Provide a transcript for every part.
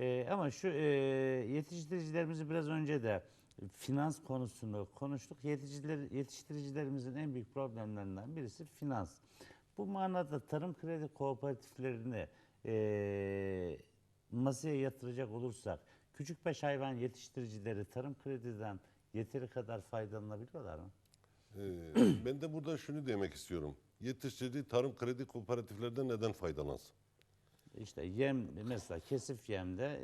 Ee, ama şu e, yetiştiricilerimizi biraz önce de finans konusunu konuştuk. Yetiştiriciler, yetiştiricilerimizin en büyük problemlerinden birisi finans. Bu manada tarım kredi kooperatiflerini e, masaya yatıracak olursak küçükbaş hayvan yetiştiricileri tarım krediden yeteri kadar faydalanabiliyorlar mı? Ee, ben de burada şunu demek istiyorum. Yetiştirici tarım kredi kooperatiflerden neden faydalansın? İşte yem mesela kesif yemde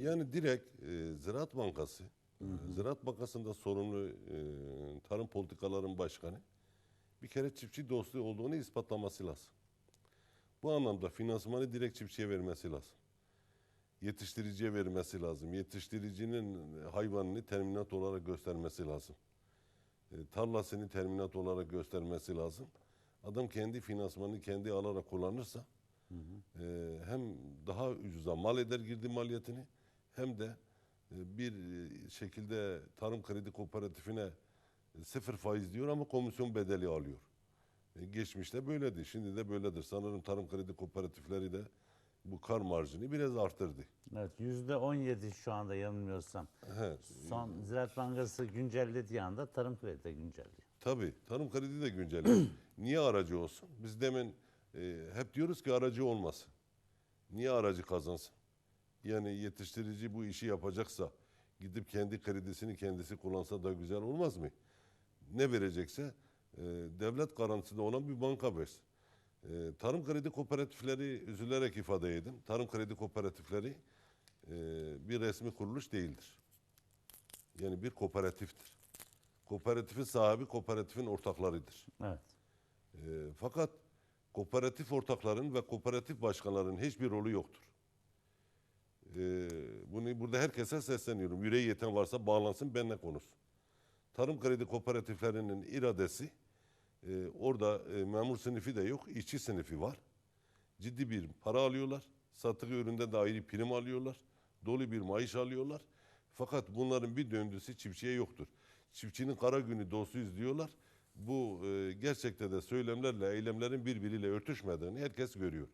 e, Yani direkt e, Ziraat Bankası, e, Ziraat Bankası'nda sorumlu e, tarım politikaların başkanı bir kere çiftçi dostu olduğunu ispatlaması lazım. Bu anlamda finansmanı direkt çiftçiye vermesi lazım. Yetiştiriciye vermesi lazım. Yetiştiricinin hayvanını terminat olarak göstermesi lazım. E, tarlasını terminat olarak göstermesi lazım. Adam kendi finansmanını kendi alarak kullanırsa e, hem daha ucuza mal eder girdi maliyetini hem de e, bir e, şekilde tarım kredi kooperatifine e, sıfır faiz diyor ama komisyon bedeli alıyor. E, geçmişte böyledi. Şimdi de böyledir. Sanırım tarım kredi kooperatifleri de bu kar marjını biraz arttırdı. evet yüzde 17 şu anda yanılmıyorsam. Evet. Son Ziraat Bankası güncellediği anda tarım kredi de güncelliyor. Tabii. Tarım kredi de güncelliyor. Niye aracı olsun? Biz demin e, hep diyoruz ki aracı olmasın. Niye aracı kazansın? Yani yetiştirici bu işi yapacaksa gidip kendi kredisini kendisi kullansa da güzel olmaz mı? Ne verecekse e, devlet garantisinde olan bir banka versin. E, tarım kredi kooperatifleri üzülerek ifade edin. Tarım kredi kooperatifleri e, bir resmi kuruluş değildir. Yani bir kooperatiftir. Kooperatifin sahibi kooperatifin ortaklarıdır. Evet. E, fakat kooperatif ortakların ve kooperatif başkanlarının hiçbir rolü yoktur. E, bunu burada herkese sesleniyorum. Yüreği yeten varsa bağlansın benimle konuşsun. Tarım kredi kooperatiflerinin iradesi e, orada e, memur sınıfı da yok, işçi sınıfı var. Ciddi bir para alıyorlar. Sattığı üründen de ayrı prim alıyorlar. Dolu bir maaş alıyorlar. Fakat bunların bir döndüsü çiftçiye yoktur. Çiftçinin kara günü dostuyuz diyorlar. Bu e, gerçekte de söylemlerle eylemlerin birbiriyle örtüşmediğini herkes görüyor.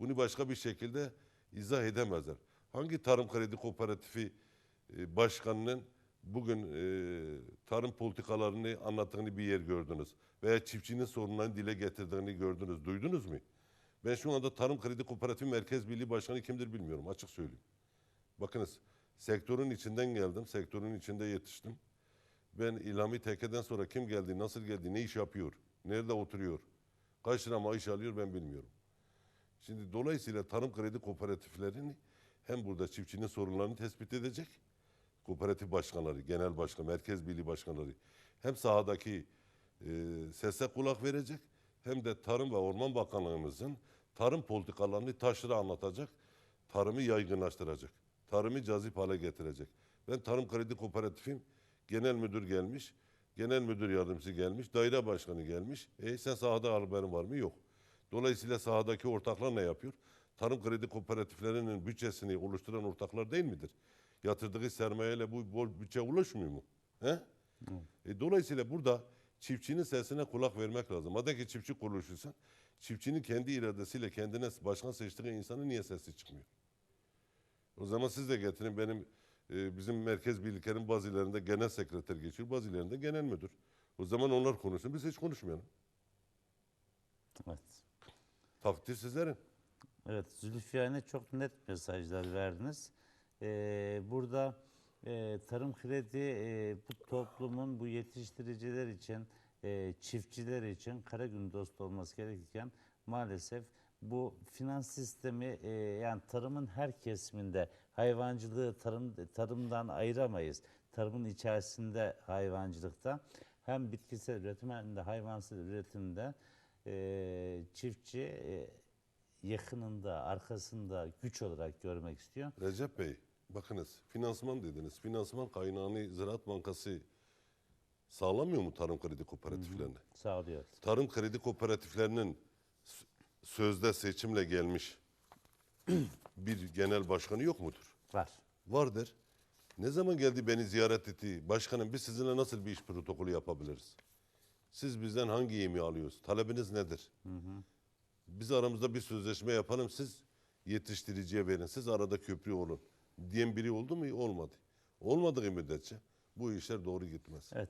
Bunu başka bir şekilde izah edemezler. Hangi tarım kredi kooperatifi e, başkanının bugün e, tarım politikalarını anlattığını bir yer gördünüz? Veya çiftçinin sorunlarını dile getirdiğini gördünüz, duydunuz mu? Ben şu anda Tarım Kredi Kooperatif Merkez Birliği Başkanı kimdir bilmiyorum, açık söyleyeyim. Bakınız, sektörün içinden geldim, sektörün içinde yetiştim. Ben İlhami Teke'den sonra kim geldi, nasıl geldi, ne iş yapıyor, nerede oturuyor, kaç lira maaş alıyor ben bilmiyorum. Şimdi dolayısıyla tarım kredi kooperatiflerini hem burada çiftçinin sorunlarını tespit edecek, kooperatif başkanları, genel başkan, merkez birliği başkanları hem sahadaki e, sese kulak verecek hem de Tarım ve Orman Bakanlığımızın tarım politikalarını taşıra anlatacak, tarımı yaygınlaştıracak, tarımı cazip hale getirecek. Ben Tarım Kredi Kooperatifim genel müdür gelmiş, genel müdür yardımcısı gelmiş, daire başkanı gelmiş. E sen sahada haberin var mı? Yok. Dolayısıyla sahadaki ortaklar ne yapıyor? Tarım kredi kooperatiflerinin bütçesini oluşturan ortaklar değil midir? Yatırdığı sermayeyle bu bol bütçe ulaşmıyor mu? He? E, dolayısıyla burada çiftçinin sesine kulak vermek lazım. Madem ki çiftçi kuruluşuysan, çiftçinin kendi iradesiyle kendine başkan seçtiği insanın niye sesi çıkmıyor? O zaman siz de getirin benim e, bizim merkez birliklerin bazılarında genel sekreter geçiyor, bazılarında genel müdür. O zaman onlar konuşsun, biz hiç konuşmayalım. Evet. Takdir sizlerin. Evet, Zülfiye'ne çok net mesajlar verdiniz. Ee, burada e, tarım kredi e, bu toplumun bu yetiştiriciler için, e, çiftçiler için kara gün dostu olması gerekirken maalesef bu finans sistemi e, yani tarımın her kesiminde hayvancılığı tarım tarımdan ayıramayız. Tarımın içerisinde hayvancılıkta hem bitkisel üretim hem de hayvansal üretimde e, çiftçi e, yakınında, arkasında güç olarak görmek istiyor. Recep Bey, bakınız finansman dediniz. Finansman kaynağını Ziraat Bankası sağlamıyor mu tarım kredi kooperatiflerine? Sağlıyor. Tarım kredi kooperatiflerinin sözde seçimle gelmiş bir genel başkanı yok mudur? Var. Vardır. Ne zaman geldi beni ziyaret etti? Başkanım biz sizinle nasıl bir iş protokolü yapabiliriz? Siz bizden hangi yemeği alıyorsunuz? Talebiniz nedir? Biz aramızda bir sözleşme yapalım. Siz yetiştiriciye verin. Siz arada köprü olun. Diyen biri oldu mu? Olmadı. Olmadığı müddetçe bu işler doğru gitmez. Evet.